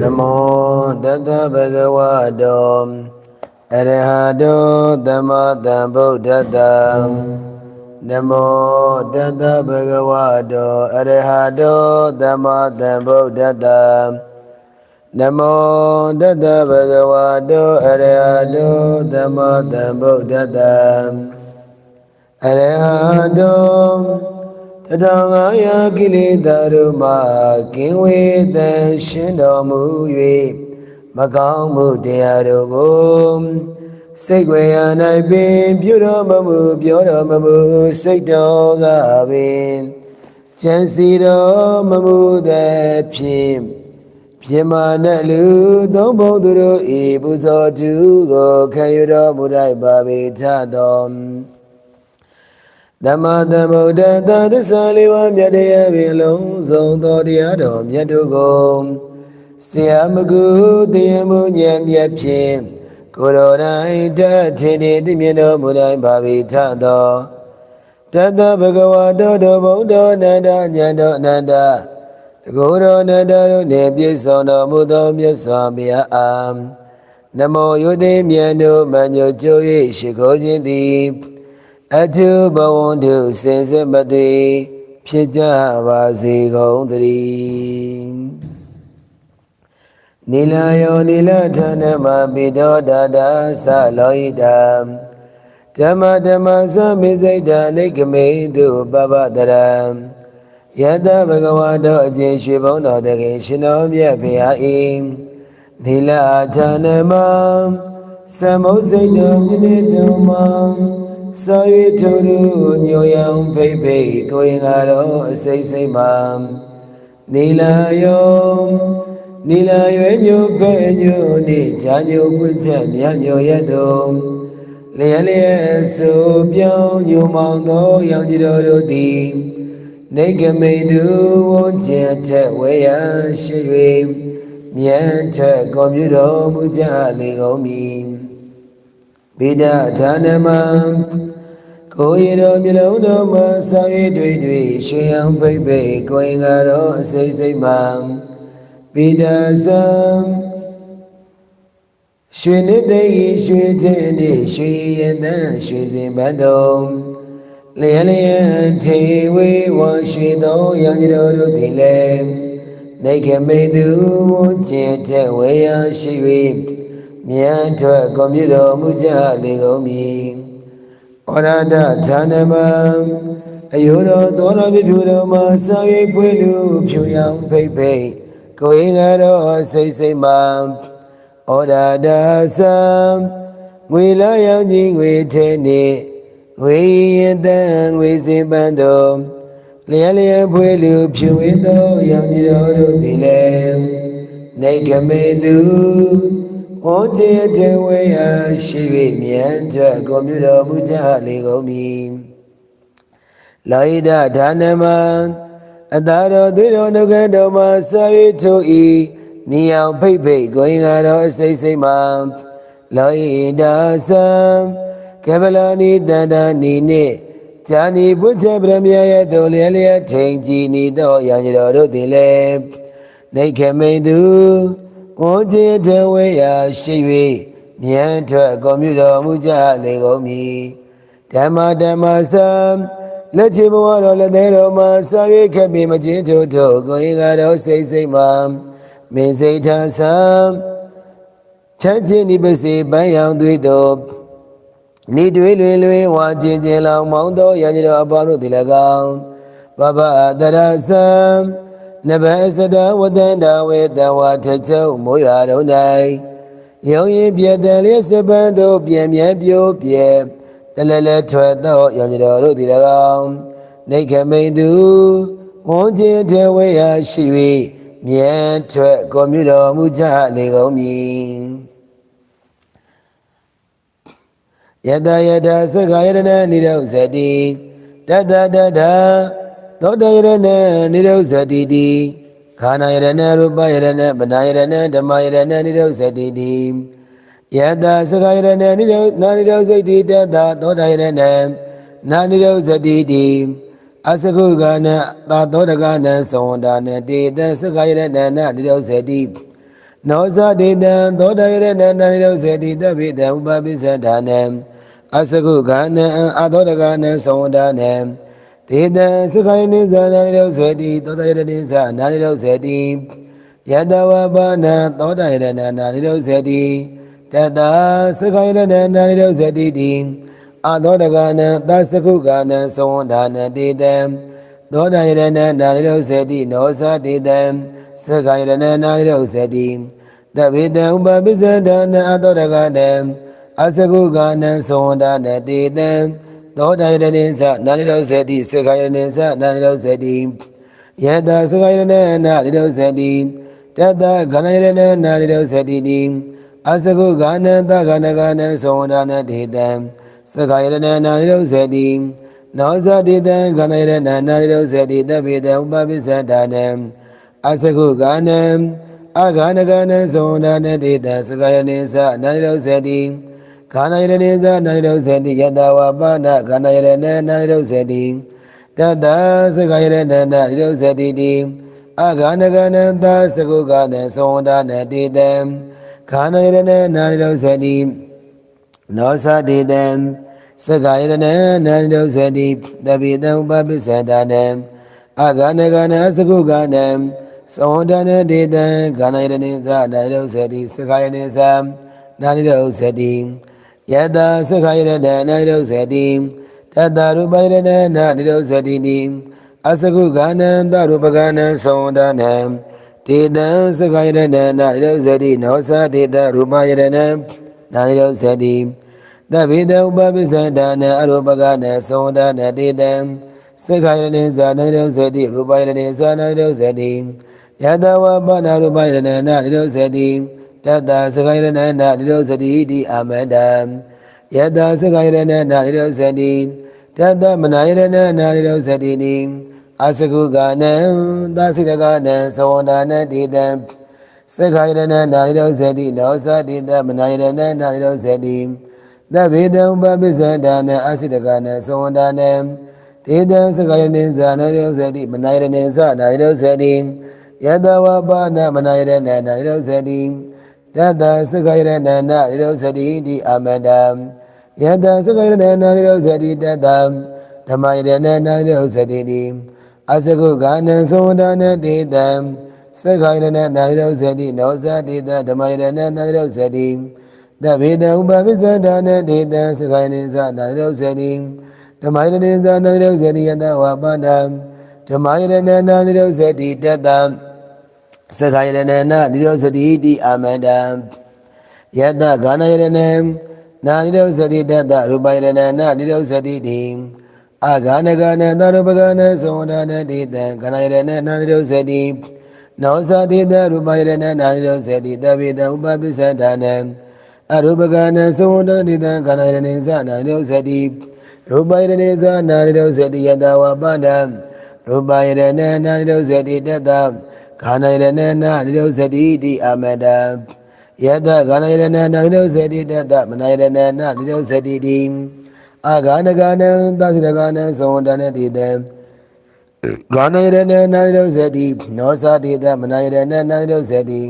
နမောတတဗဂဝတောအရဟတောသမ္မာသမ္ဗုဒ္ဓတ္တနမောတတဗဂဝတောအရဟတောသမ္မာသမ္ဗုဒ္ဓတ္တနမောတတဗဂဝတောအရဟတောသမ္မာသမ္ဗုဒ္ဓတ္တအရဟတော တထောင်ငါးရာကိလေသာတို့မှကင်းဝေးသန့်ရှင်းတော်မူ၍မကောင်းမှုတရားတို့ကိုစိတ်ွယ်ရာ၌ပင်ပြုတော်မမူပြောတော်မမူစိတ်တော်ကပင်ကျန်စီတော်မမူသည်ဖြင့်ပြမနဲ့လူသုံးပုံသူတို့ဤပူဇော်သူကိုခံယူတော်မူလိုက်ပါပေထတော် သမ္မာသမ္ဗုဒ္ဓတ္တသစ္စာလေးပါးမြတ်တရားပင်လုံးစုံသောတရားတော်မြတ်တို့ကိုဆရာမကုတရားမှုဉာဏ်မြတ်ဖြင့်ကိုယ်တော်တိုင်းတတ်ထင်နေသိမြင်တော်မူတိုင်းပါပေထသောတတ္တဗဂဝါတောတော်ဘုံတော်နန္ဒဉာဏ်တော်အနန္တတကိုယ်တော်နန္ဒတို့နှင့်ပြည့်စုံတော်မူသောမြတ်စွာဘုရားအာနမောယုသိမြတ်တို့မညိုကြိုး၍ရှိခိုးခြင်းသည် အထုဘဝန္တုစင်စစ်မသိဖြစ်ကြပါစေကုန်သတည်းနီလာယောနီလဌာနမပိတောဒါဒါသလောဟိတံဓမ္မဓမ္မသမိစိတ်တာနိကမေတုပပတရံယတဘဂဝါတော်အကျင့်ရွှေဘုံတော်တခင်ရှင်တော်မြတ်ဖေဟာဤနီလာဌာနမသမုစိတ်တော်မြင့်တော်မှာ စာရွေထုံတို့ညိုယံဖိတ်ဖိတ်ကိုရင်ကတော့အစိမ့်စိမ့်မှာနီလာယောနီလာရွယ်ညိုပဲ့ညိုနေဂျာညိုပွင့်ချက်မြညိုရတော့လျက်လျက်ဆိုပြောင်းညိုမောင်သောရောင်ကြီးတော်တို့သည်နေကမိန်သူဝန်းကျက်ထက်ဝေယရှိ၍မြတ်ထက်ကွန်ပျူတော်မူကြလေကုန်မည် ဗိဒဌာနမကိုရတော်မျိုးလုံးတော်မှာစာရေးတွေတွေရွှေအောင်ဖိတ်ဖိတ်ကိုရင်ကတော့အစိမ့်စိမ့်မှာဗိဒဇံရွှေနေသိရွှေခြင်းနေရွှေရတန်းရွှေစင်ဘတ်တော်လျက်လျက်ထေဝေဝရွှေသောရောင်ကြီးတော်တို့သည်လည်းနေကမေသူဝကျင့်တဲ့ဝေယရှိ၍ မြတ်ထွက်ကွန်ပျူတော်မူကြလေကုန်မည်ဩရဒဌာနမအယုတော်သောတော်ပြဖြူတော်မှာစာရိပ်ပွေလူဖြူရောင်ဖိတ်ဖိတ်ကိုယ်ငါတော်စိတ်စိတ်မှာဩရဒသံငွေလာရောင်ကြီးငွေထဲနေငွေရင်တန်ငွေစင်ပန်းတော်လျက်လျက်ဖွေလူဖြူဝင်းသောရောင်ကြီးတော်တို့သည်လည်းနေကမေသူ ဟောကျေတေဝေယရှိ၍မြတ်တဲ့ကိုမြတော်မူကြလေကုန်မည်လာဣဒဒါနမအတာတော်သွေတော်နှုတ်ကတော်မှာစာ၍ထုတ်ဤနိယံဖိတ်ဖိတ်ကိုင်္ဂါတော်စိတ်စိတ်မှာလာဣဒသံကေဗလာနိတန္တနိနှင့်ဇာနိဘုဇဗရမယရဲ့တော်လျက်လျက်ထိန်ကြည်နေသောရံတော်တို့သည်လည်းနေခမိန်သူ ဩကျေတဝေယရှိ၍မြန်းထွက်ကောမြူတော်မူကြလေကုန်မည်ဓမ္မဓမ္မသံလက်ချေဘဝတော်လက်သေးတော်မှာစာ၍ခက်ပြီးမချင်းထို့ထို့ကိုရင်ကတော့စိတ်စိတ်မှာမင်းစိတ်ထားသံချမ်းချင်းဒီပစေပန်းရောင်သွေးတော်နေတွေလွင်လွင်ဝါချင်းချင်းလောင်မောင်းသောရံပြတော်အပေါင်းတို့သည်၎င်းဘဘတရသံ နဘစဒဝတန္တဝေတဝါထချုံမိုးရွာတော်၌ယုံရင်ပြတဲ့လျက်စပန်းတို့ပြင်းမြဲပြိုးပြဲတလဲလဲထွက်သောရံပြတော်တို့သည်၎င်းနေခမိန်သူဝန်ကျင်ထေဝေယရှိ၍မြဲထွက်ကိုမြတော်မူကြလေကုန်မည်ယတယတသက္ခယရဏနိရောဇတိတတတတ သောတယရဏနိရောဇတိတိခာနာယရဏရူပယရဏမနာယရဏဓမ္မယရဏနိရောဇတိတိယတသက္ခယရဏနိရောနာနိရောဇတိတတသောတယရဏနာနိရောဇတိတိအစကုကနသာသောတကနံသဝန္တာနတေတစကယရဏနာနိရောဇတိနောဇတိတံသောတယရဏနာနိရောဇတိတပိတံဥပပိစ္ဆဒါနံအစကုကနံအသောတကနံသဝန္တာနံ တေတံစကယနိဇာနာနိရောဇတိသောတယရဏိဇာနာနိရောဇတိယတဝပါဏသောတယရဏနာနိရောဇတိတတစကယရဏနာနိရောဇတိတိအသောတကနံသစကုကနံသဝန္တာနံတေတံသောတယရဏနာနိရောဇတိနောဇတိတံစကယရဏနာနိရောဇတိတဗေတံဥပပိစ္ဆဒါနအသောတကနံအစကုကနံသဝန္တာနံတေတံ သောတယရဏိဇနာနိရောဇတိစကယရဏိဇနာနိရောဇတိယတစကယရဏနာနိရောဇတိတတဂဏယရဏနာနိရောဇတိတိအစကုကနံသဂနကနံသဝန္တာနံတေတံစကယရဏနာနိရောဇတိနောဇတိတံကနယရဏနာနိရောဇတိတပိတံဥပပိစ္ဆဒါနံအစကုကနံအဂနကနံဇောနာနတိတံစကယနိသနာနိရောဇတိ ခန္ဓာယရဏိသနာနိရောဇတိယတဝပါဏခန္ဓာယရဏနာနိရောဇတိတတစကယရဏနာနိရောဇတိတိအဂနကနံသစကုကနံဇောနာနတိတံခန္ဓာယရဏနာနိရောဇတိနောသတိတံစကယရဏနာနိရောဇတိတပိတံဥပပိစ္ဆဒါနံအဂနကနစကုကနံသောတနတေတံခန္ဓာယရဏိသနာနိရောဇတိစကယနိသနာနိရောဇတိ ယတစကယရဏနာနိရောဇတိတတရူပယရဏနာနိရောဇတိနိအစကုကနံတရူပကနံသောတနံတေတံစကယရဏနာနိရောဇတိနောသတေတရူပယရဏနာနိရောဇတိတဗေတဥပပိစ္ဆဒါနအရူပကနံသောတနတေတံစကယရဏိဇာနိရောဇတိရူပယရဏိဇာနိရောဇတိယတဝပါဏရူပယရဏနာနိရောဇတိ يدا صغير نانا للوزديد أمدا يدا صغير نانا للوزديد يدا مناير نانا للوزديد أسكو غانا داسي لغانا سونا نديدا صغير نانا للوزديد لوزديد مناير نانا للوزديد دبيدا بابزدانا أسي لغانا سونا نديدا Tidan suka yi ninza na yau zadi mana yi ninza na yau zadi. Yadawa ba na mana yi na yau zadi. တိတံစကယရဏနာနိရောဇတိနောဇတိတမနာယရဏနာနိရောဇတိသဗ္ဗေတံပပိစ္ဆဒါနအစိတကနံသဝန္ဒနံတေတံစကယနိဇာနရောဇတိမနာယရဏိဇာနာရောဇတိယတဝပါဏမနာယရဏနာရောဇတိတတစကယရဏနာရောဇတိတိအမန္တယတစကယရဏနာရောဇတိတတဓမ္မယရဏနာရောဇတိတိအစကုကနံသောဒနာတေတံစကယရဏနာရောဇတိနောဇတိတဓမ္မယရဏနာရောဇတိတဗေတဥပပိစ္ဆဒါနတေတံစကယနိဇာနာရောဇတိဓမ္မယရဏဇာနာရောဇတိယတဝပါဏဓမ္မယရဏနာရောဇတိတတံ စကယရဏနာရောဇတိတိအာမန္တယတဂာနယရဏနာရောဇတိတတရူပယရဏနာရောဇတိတိအာဂာနဂာနသရူပဂာနသောဒနာတိတံဂာနယရဏနာရောဇတိနောဇတိတရူပယရဏနာရောဇတိတဗေတဥပပိစ္ဆဒါနံအရူပဂာနသောဒတိတံဂာနယရဏဇာနာရောဇတိရူပယရဏေဇာနာရောဇတိယတဝပါဒံရူပယရဏနာရောဇတိတတ ခာနယရဏနာရောဇတိတိအမတယတခာနယရဏနာရောဇတိတတမနယရဏနာရောဇတိတိအာဂာနဂာနံသစိတဂာနံသဝန္တနတိတံဂာနယရဏနာရောဇတိနောသတိတမနယရဏနာရောဇတိ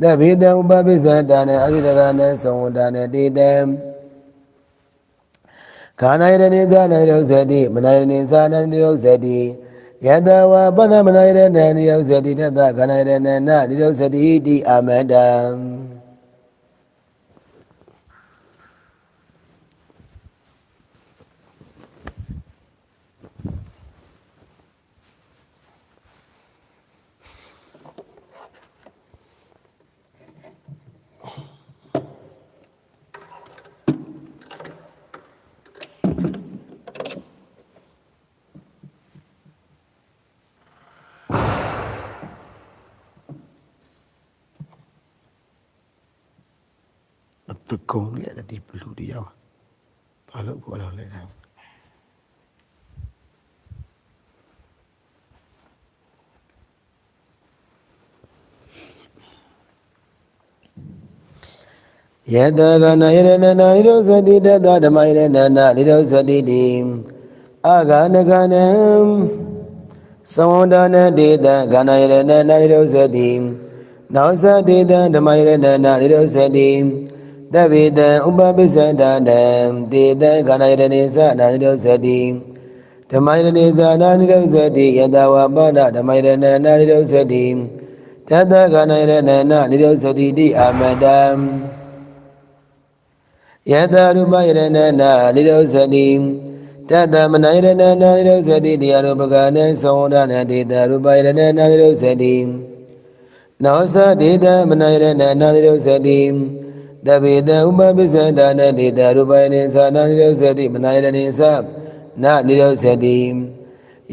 သဗ္ဗေတံဥပပိစ္ဆဒါနံအစိတဂာနံသဝန္တနတိတံခန္ဓာယရဏိသနာရောဇတိမနာယရဏိသာနာရောဇတိ ယတဝပဏမနာယရဏရောဇတိတတခန္ဓာယရဏနာရောဇတိတိအာမန္တံသူကုန်းရတဲ့ ဒီဘလူးတရားဘာလို့ပေါ်လာလဲလဲယတကနာယရဏနာယရောဇတိတတဓမ္မယရဏနာယရောဇတိတိအာဂနကနံသဝန္ဒနာဒေတခန္ဓာယရဏနာရိဒုစတိနောသဒေတဓမ္မယရဏနာရိဒုစတိ တဗေတံဥပပိစ္ဆန္ဒနံဒေတခန္ဓာယရဏေသနာရိဒုစတိဓမ္မယရဏေသနာရိဒုစတိယတဝပါဒဓမ္မယရဏနာရိဒုစတိတတခန္ဓာယရဏနာရိဒုစတိတိအာမတံယတရူပယရဏနာရိဒုစတိတတမနယရဏနာရိဒုစတိတရားရူပကနံသဝန္ဒနာဒေတရူပယရဏနာရိဒုစတိနောသဒေတမနယရဏနာရိဒုစတိ တဗေတဥပပိစ္ဆန္ဒနာဒေတရူပယနေသနာရိဒုစတိမနယရဏေသနာရိဒုစတိ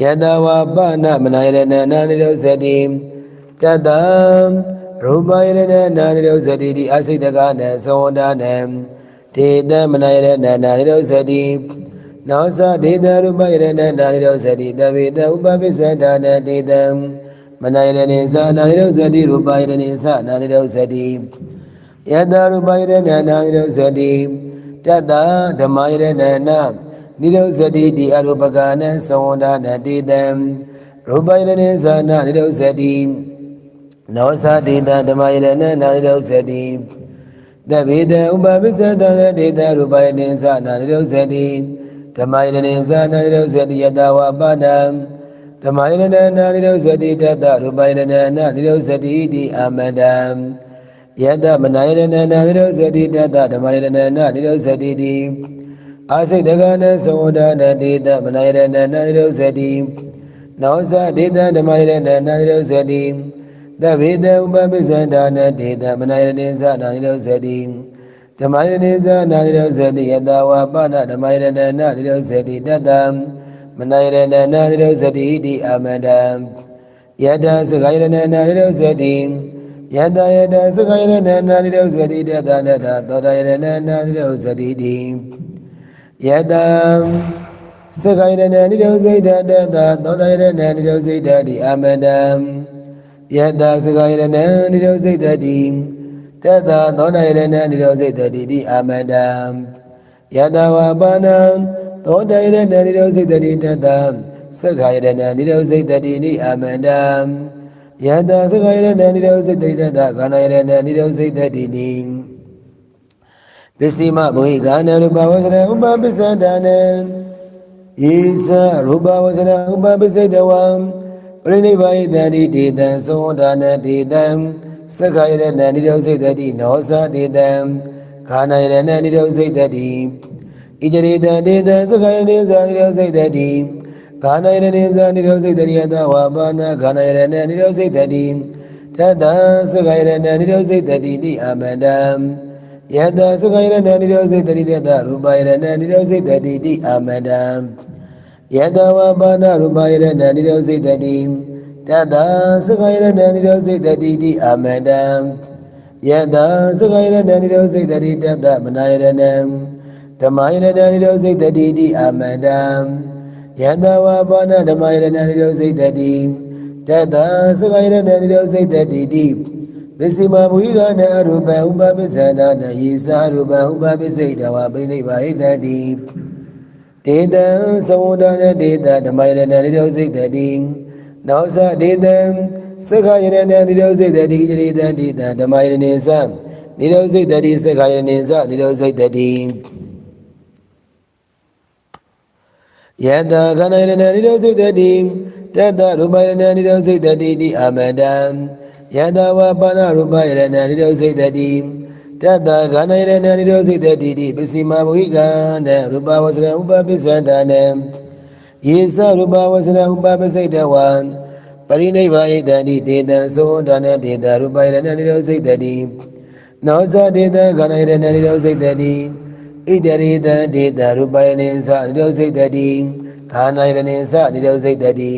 ယတဝပနမနယရဏနာရိဒုစတိတတရူပယရဏနာရိဒုစတိဒီအစိတကနံသဝန္ဒနံဒေတမနယရဏနာရိဒုစတိနောသဒေတရူပယရဏနာရိဒုစတိတဗေတဥပပိစ္ဆန္ဒနာဒေတံမနယရဏေသနာရိဒုစတိရူပယရဏေသနာရိဒုစတိ ယတရူပယရဏနာရိဒုစတိတတဓမ္မယရဏနာနိရောဇတိတိအရူပကနံသဝန္ဒနာတေတံရူပယရဏေသနာနိရောဇတိနောသတေတဓမ္မယရဏနာနိရောဇတိတဗေတဥပပိစ္ဆတရတေတရူပယရဏေသနာနိရောဇတိဓမ္မယရဏေသနာနိရောဇတိယတဝပါဒံဓမ္မယရဏနာနိရောဇတိတတရူပယရဏနာနိရောဇတိတိအာမတံ ယတမနယရဏနာနိရောဇတိတတဓမ္မယရဏနာနိရောဇတိတိအာစိတ်တကနသဝန္ဒနာဒေတမနယရဏနာရိဒုစတိနောဇဒေတဓမ္မယရဏနာရိဒုစတိသဗ္ဗေတဥပပိစ္ဆန္ဒနာဒေတမနယရဏေသနာရိဒုစတိဓမ္မယရဏေသနာရိဒုစတိယတဝါပနဓမ္မယရဏနာရိဒုစတိတတံမနယရဏနာရိဒုစတိတိအာမန္တံယတစဂယရဏနာရိဒုစတိ ယတယတစဂယရဏနာရိဒုစတိတတနတသောတယရဏနာရိဒုစတိတိယတံစခိုင်ရဏနိရောစိတ်တတတသောတရဏနိရောစိတ်တတိအမတံယတစခိုင်ရဏနိရောစိတ်တတိတတသောတရဏနိရောစိတ်တတိတိအမတံယတဝပါဏံသောတရဏနိရောစိတ်တတိတတစခိုင်ရဏနိရောစိတ်တတိတိအမတံ ယတစခိုင်ရဏနိရောစိတ်တတိတတခန္ဓာရဏနိရောစိတ်တတိတိပစ္စည်းမဘုဟိကာနရူပဝဇ္ဇရဥပပစ္စဒာနံယေသရူပဝဇ္ဇရဥပပစ္စဒဝံပရိနိဗ္ဗာယတန္တိဒေတံသောဒါနဒေတံသက္ခာယရဏနိရောစိတ်တိနောဇာဒေတံခာနာယရဏနိရောစိတ်တိဣจရိတံဒေတံသက္ခာယရဏဇာနိရောစိတ်တိခာနာယရဏဇာနိရောစိတ်တိယတဝါပါဏခာနာယရဏနိရောစိတ်တိတတံသက္ခာယရဏနိရောစိတ်တိတိ အမန္တံယတသကယရဏနိရောစိတတိရတရူပယရဏနိရောစိတတိတိအာမန္တံယတဝပါဏရူပယရဏနိရောစိတတိတတသက ယရဏနိရောစိတတိတိအာမန္တံယတသကယရဏနိရောစိတတိတတမနာယရဏံဓမ္မယရဏနိရောစိတတိတိအာမန္တံယတဝပါဏဓမ္မယရဏနိရောစိတတိတတသကယရဏနိရောစိတတိတိပစ္စည်းမဘူဟိကနာရူပဥပပစ္စဒနာယေသာရူပဥပပစ္စိတဝပိနိဗ္ဗာဟိတတိဒေတံသဝန္ဒနာဒေတဓမ္မယရဏနိရောစိတတိနောသဒေတံသက္ခယရဏနိရောစိတတိဣတိတံဒေတဓမ္မယရဏေသနိရောစိတတိသက္ခယရဏေသနိရောစိတတိ ယတခန္ဓာယရဏနိရောစိတတိတတရူပယရဏနိရောစိတတိတိအာမတံယတဝပါဏရူပယရဏနိရောစိတတိတတခန္ဓာယရဏနိရောစိတတိတိပစ္စည်းမဘဝိကံတရူပဝဆရဥပပစ္စန္ဒနံယေသရူပဝဆရဥပပစိတဝံပရိနိဗ္ဗာယတတိတေတံသောဒါနတေတရူပယရဏနိရောစိတတိနောဇတေတခန္ဓာယရဏနိရောစိတတိ ဣတရိတံဒေတရူပယနေသနိရောစိတတိခန္ဓာယရဏေသနိရောစိတတိ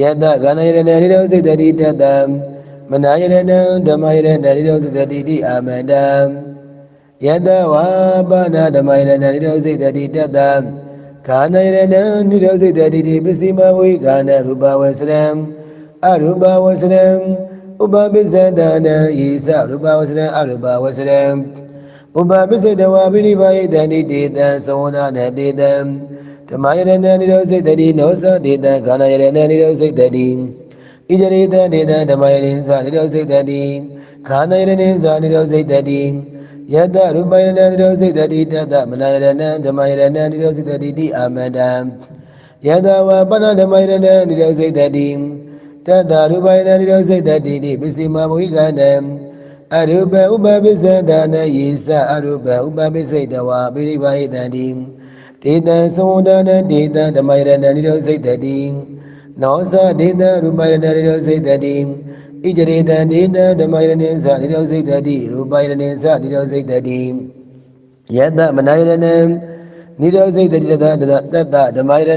ယတခန္ဓာယရဏနိရောစိတတိတတံမနာယရဏံဓမ္မယရဏရိရောစိတတိတိအာမန္တံယတဝါပါဏဓမ္မယရဏရိရောစိတတိတတံခာနယရဏံနိရောစိတတိတိပစ္စည်းမဝိကာနရူပဝဆရံအရူပဝဆရံဥပပိစ္ဆဒနာယေသရူပဝဆရံအရူပဝဆရံ ဥပပိစ္ဆဒဝါပိနိဗ္ဗာယတန္တိတေတံသဝနာနတေတံဓမ္မယရဏနိရောစိတ်တိနောသဒေတခန္ဓာယရဏနိရောစိတ်တိဣဇရိတဒေတဓမ္မယရဏဇာနိရောစိတ်တိခန္ဓာယရဏဇာနိရောစိတ်တိယတရူပယရဏနိရောစိတ်တိတတမနယရဏဓမ္မယရဏနိရောစိတ်တိတိအာမန္တံယတဝပဏဓမ္မယရဏနိရောစိတ်တိတတရူပယရဏနိရောစိတ်တိတိပစ္စည်းမဘဝိကနံ အရူပဥပပိစ္ဆဒနာယေသအရူပဥပပိစ္စိတဝါပိရိပါဟိတံတိဒေတံသမုဒ္ဒနာဒေတံဓမ္မယရဏနိရောစိတ်တိနောသဒေတံရူပယရဏနိရောစိတ်တိဣကြရေတံဒေတံဓမ္မယရဏနိသနိရောစိတ်တိရူပယရဏနိသနိရောစိတ်တိယတမနယရဏံနိရောစိတ်တိတတတတဓမ္မယရဏံ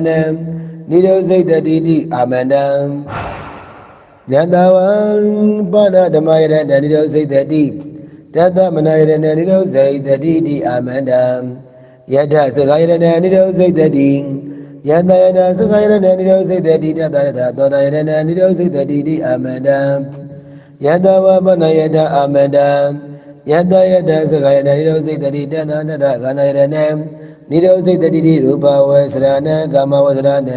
နိရောစိတ်တိတိအာမန္တံ ယတဝံပါဏဓမ္မယရဏနိရောစိတ်တိတတမနယရဏနိရောစိတ်တိတိအာမန္တံယတစဂယရဏနိရောစိတ်တိယတယတစဂယရဏနိရောစိတ်တိတတယတသောတယရဏနိရောစိတ်တိတိအာမန္တံယတဝပနယတအာမန္တံယတယတစဂယရဏနိရောစိတ်တိတတနတဂဏယရဏနိရောစိတ်တိရူပဝေစရဏကာမဝေစရဏ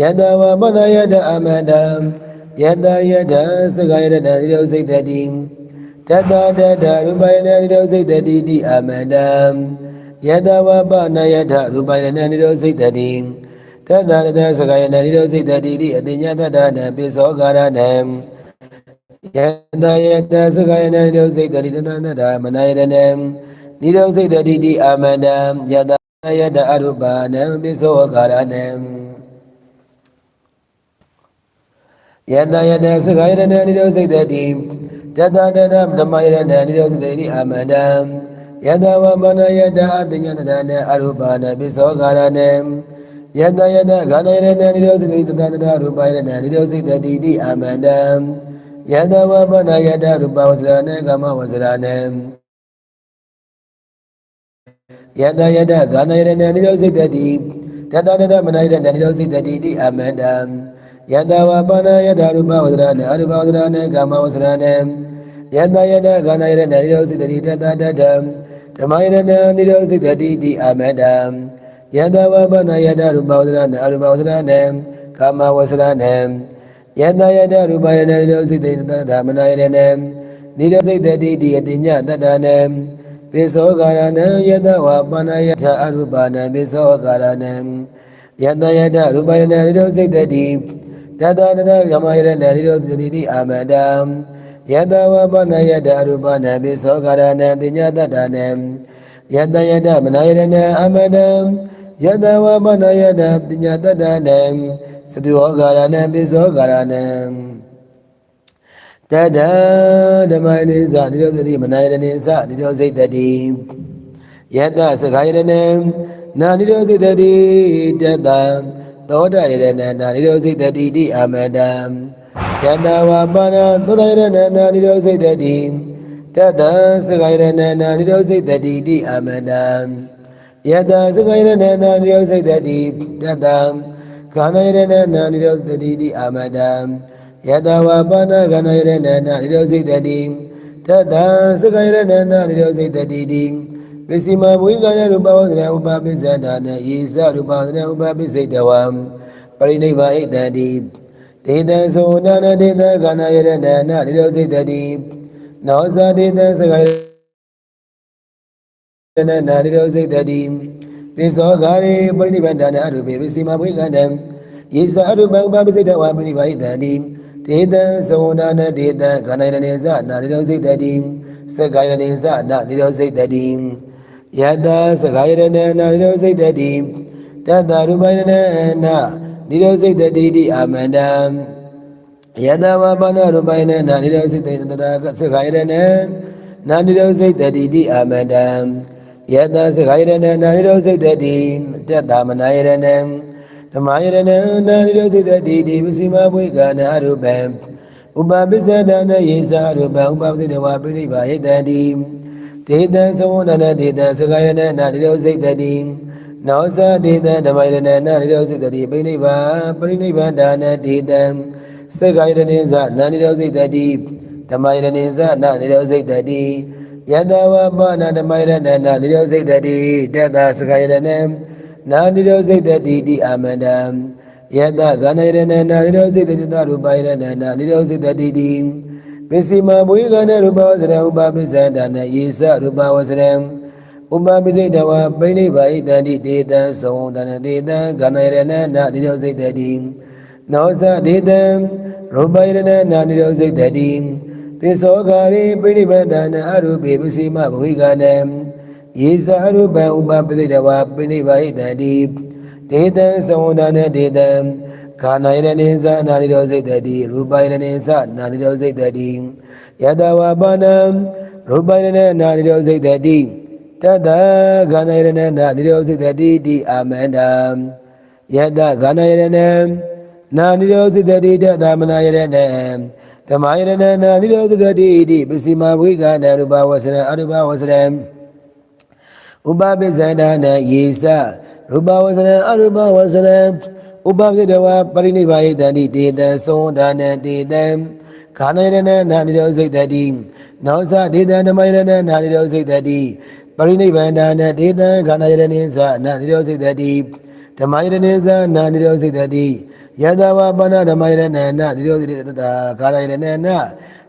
ယတဝပနယတအာမန္တံ ယတယတစဂယရဏနိရောစိတ်တိတတတတရူပယရဏနိရောစိတ်တိတိအာမန္တံယတဝပနာယထရူပယနနိရောစိတ်တိတသရတစကယနနိရောစိတ်တိတိအတိညာတတနပိသောကာရနံယတယတစကယနနိရောစိတ်တိတသနတမနယရနံနိရောစိတ်တိတိအာမန္တံယတယတအရူပနံပိသောကာရနံ ယတယတစကယနနိရောစိတ်တိတတတတဓမ္မယရနနိရောစိတ်တိအာမန္တံယတဝမနယတအတညတတနေအရူပနာပိသောကာရနေယတယတဂာနယနေနိရောဇိတတတရူပယနေနိရောဇိတတိတိအာမန္တံယတဝမနယတရူပဝဇရနေကမဝဇရနေယတယတဂာနယနေနိရောဇိတတိတတတတမနယတနိရောဇိတတိတိအာမန္တံ ယတဝပနယတရူပဝဇရနေအရူပဝဇရနေကမဝဇရနေယတယတဂာနယနေနိရောဇိတတိတတတတဓမ္မယရဏနိရောစိတတိတိအာမတံယတဝပနယတရူပဝဇရဏအရူပဝဇရဏကာမဝဇရဏယတယတရူပယရဏနိရောစိတတိတဓမ္မနာယရဏနိရောစိတတိတိအတိညတတနံပိသောကာရဏယတဝပနယတအရူပနံပိသောကာရဏယတယတရူပယရဏနိရောစိတတိ တတတတယမယရဏနိရောစိတတိအာမတံယတဝပနယတရူပနပိသောကာရဏတိညာတတနံယတယတမနယရဏအမတံယတဝပနယတတိညာတတနံသတုဟောကာရဏပိသောကာရဏံတတဓမ္မနိသနိရောဓတိမနယရဏိသနိရောစိတ်တတိယတစခာယရဏံနာနိရောစိတ်တတိတတ သောတယရဏနာနိရောစိတ်တတိတိအမတံယတဝပါဏသုတရဏနာနိရောစိတ်တိတတသကရဏနာနိရောစိတ်တိတိအာမန္တံယတသကရဏနာနိရောစိတ်တိတတခန္ဓာရဏနာနိရောစိတ်တိအာမန္တံယတဝပါဏခန္ဓာရဏနာနိရောစိတ်တိတတသကရဏနာနိရောစိတ်တိ ပစ္စည်းမဘဝိကရရူပဝဇ္ဇဥပပိစ္ဆဒာနယေသရူပဝဇ္ဇဥပပိစိတ်တဝံပရိနိဗ္ဗာဣတတိဒေတံသောနာနဒေတကနာယရဏနာနိရောစိတတိနောဇာဒေတံစကယရဏနာနိရောစိတတိပိသောဂာရေပရိနိဗ္ဗာန်အရူပေဝိစီမဘွေကန္တံယေသအရူပဥပပိစိတဝါပရိနိဗ္ဗာန်တတိဒေတံသောနာနဒေတကနာယရဏဇနာနိရောစိတတိစကယရဏဇနာနိရောစိတတိ ယတစကယရဏနာနိရောစိတတိတတရူပယရဏနာနိရောစိတ်တိတိအာမန္တံယတဝပါဏရူပိုင်နနာနိရောစိတ်တေတတာစခာယရဏနာနိရောစိတ်တိတိအာမန္တံယတစခာယရဏနာနိရောစိတ်တိတတမနာယရဏဓမ္မယရဏနာနိရောစိတ်တိတိပစီမဘွေကနာရူပံဥပပိစ္ဆဒနာယေသာရူပံဥပပတိတဝပိရိပါဟိတတိ ဒေတံသဝန္ဒနာဒေတံစခာယရဏနာနိရောစိတ်တိနောဇဒေတံဓမ္မယရဏနာနိရောစိတတိပိဋိဘာပရိနိဗ္ဗာန်ဒါနဒေတံစေကယရဏိဇနာနိရောစိတတိဓမ္မယရဏိဇနာနိရောစိတတိယတဝပနာဓမ္မယရဏနာနိရောစိတတိတတစကယရဏံနာနိရောစိတ်တတိတိအာမန္တံယတဂဏယရဏနာနိရောစိတ်တတိတရူပယရဏနာနိရောစိတ်တတိတိ ပစ္စည်းမဘွေကနရူပဝစရဥပပိစ္ဆန္ဒနာယေသရူပဝစရံဥပပိစိတ်တဝပိဋိဘာဣတန္တိဒေတံသုံတနဒေတံဂဏယရဏနာနိရောစိတ်တတိနောဇဒေတံရူပယရဏနာနိရောစိတ်တတိသစ္စောဂာရိပိဋိဘန္ဒနာအရူပေပစ္စည်းမဘွေကနံယေသရူပံဥပပိစိတ်တဝပိဋိဘာဣတန္တိဒေတံသုံတနဒေတံ kana ila nisa nani da zai dadi ruba ila nisa nani da zai dadi. Ya dawa bana ruba ila nani da zai dadi. Tada kana ila nani da zai dadi di amena ya da kana ila nani da zai dadi da damana ila kama ila nani da zai dadi di bisima bui kana ruba wasana ruba wasana. Uba bi zana na yisa ruba wasana ruba wasana. ခန္ဓာယရဏနာနိရောစိတ်တတိတတမနာယရဏဓမ္မယရဏနာနိရောစိတ်တတိတိပစ္စည်းမဝိကနာရူပဝဆရအရူပဝဆရဥပပိစ္ဆန္ဒနာယေသရူပဝဆရအရူပဝဆရဥပပိတဝပရိနိဗ္ဗာယတတိတေတံသုံဒါနံတေတံခန္ဓာယရဏနာနိရောစိတ်တတိနောသဒေတံဓမ္မယရဏနာနိရောစိတ်တတိပရိနိဗ္ဗာန်ဒါနတေတံခန္ဓာယရဏိသနာနိရောစိတ်တတိဓမ္မယရဏိသနာနိရောစိတ်တတိယတဝပဏဓမ္မယရဏနာနိရောစိတ်တတာခန္ဓာယရဏနာ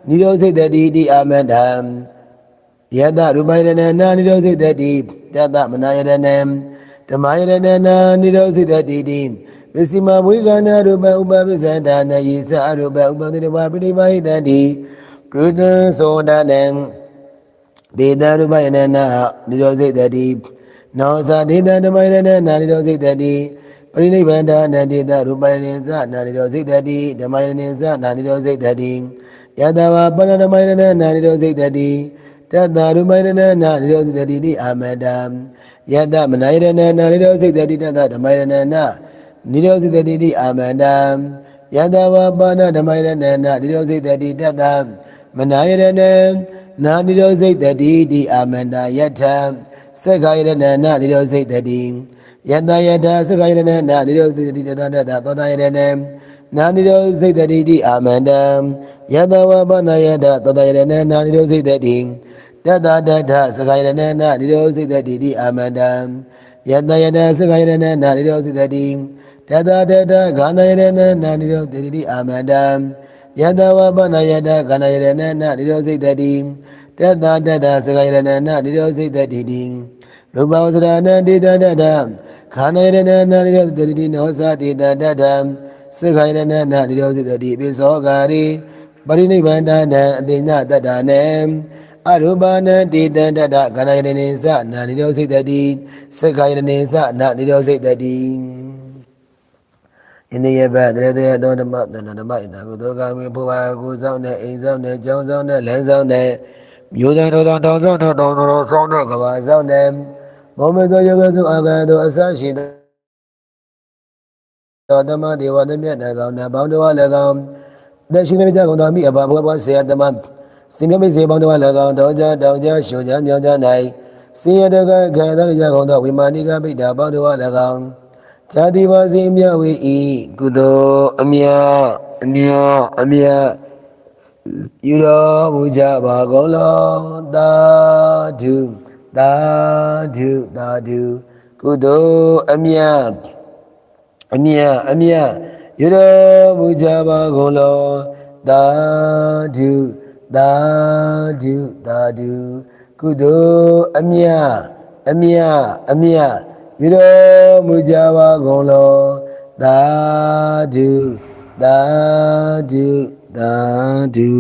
နိရောစိတ်တတိတိအာမန္တံယတရူပယရဏနာနိရောစိတ်တတိတတမနာယရဏဓမ္မယရဏနာနိရောစိတ်တတိတိ ပစ္စည်းမဝိကနာရူပဥပပိစ္ဆန္ဒနာယေသအရူပဥပတိတဝပရိပါဟိတတိကုသသောဒနံဒေတရူပယနနာနိရောစိတ်တတိနောဇာဒေတဓမ္မယနနာနိရောစိတ်တတိပရိနိဗ္ဗာန်နန္ဒေတရူပယနိဇနာနိရောစိတ်တတိဓမ္မယနိဇနာနိရောစိတ်တတိယတဝပဏဓမ္မယနနာနိရောစိတ်တတိတတရူပယနနာနိရောစိတ်တတိတိအာမတံယတမနယနနာနိရောစိတ်တတိတတဓမ္မယနနာ နိရောစိတတိတိအာမန္တံယတဝပါဏဓမ္မယရဏနာနိရောစိတတိတတမနာယရဏနာနိရောစိတတိတိအာမန္တယထသက္ခာယရဏနာနိရောစိတတိယတယတသက္ခာယရဏနာနိရောစိတတိတတတသောတာယရဏနာနိရောစိတတိတိအာမန္တံယတဝပါဏယတသောတာယရဏနာနိရောစိတတိတတတတသက္ခာယရဏနာနိရောစိတတိတိအာမန္တံယတယတသက္ခာယရဏနာနိရောစိတတိတ တတတဂန္ဓယရဏနာနိရောတိတိအာမန္တံယတဝပနယတဂန္ဓယရဏနာနိရောစိတတိတတတတစကယရဏနာနိရောစိတတိတိရူပဝဇရဏတိတတတခန္ဓယရဏနာနိရောတိတိနောသတိတတတစကယရဏနာနိရောစိတတိပိသောဂာရိပရိနိဗ္ဗာန်တနံအတိညတတနံအရူပနံတိတတတခန္ဓယရဏိသနာနိရောစိတတိစကယရဏိသနာနိရောစိတတိ ယနေ့ရပတ်တရတဲ့တော်ဓမ္မသန္တဓမ္မဣတကုသောကမိဘဝကိုဆောင်တဲ့အိမ်ဆောင်တဲ့ကျောင်းဆောင်တဲ့လမ်းဆောင်တဲ့မြို့သားတော်တော်တောင်ဆောင်တော်တော်တော်ဆောင်တဲ့ကဘာဆောင်တဲ့မောမေသောယောဂစုအာဂံတို့အစရှိတော်ဓမ္မဒေဝတမြတ်တကောင်နာပေါင်းတော်လည်းကောင်သက်ရှင်မြတ်ကောင်တော်မိအဘဘဝဆရာဓမ္မစင်မြမိစေပေါင်းတော်လည်းကောင်တောကြတောင်ကြရှုကြမြောင်ကြ၌စင်ရတကခံတော်ကြကောင်တော်ဝိမာနိကပိတ္တာပေါင်းတော်လည်းကောင် ဇာတိပါစေမြဝေဤကုသိုလ်အမြအမြအမြယူတော်မူကြပါကုန်လောသာဓုသာဓုသာဓုကုသိုလ်အမြအမြအမြယူတော်မူကြပါကုန်လောသာဓုသာဓုသာဓုကုသိုလ်အမြအမြအမြ ပြုတော်မူကြပါကုန်လောသာဓုသာဓုသာဓု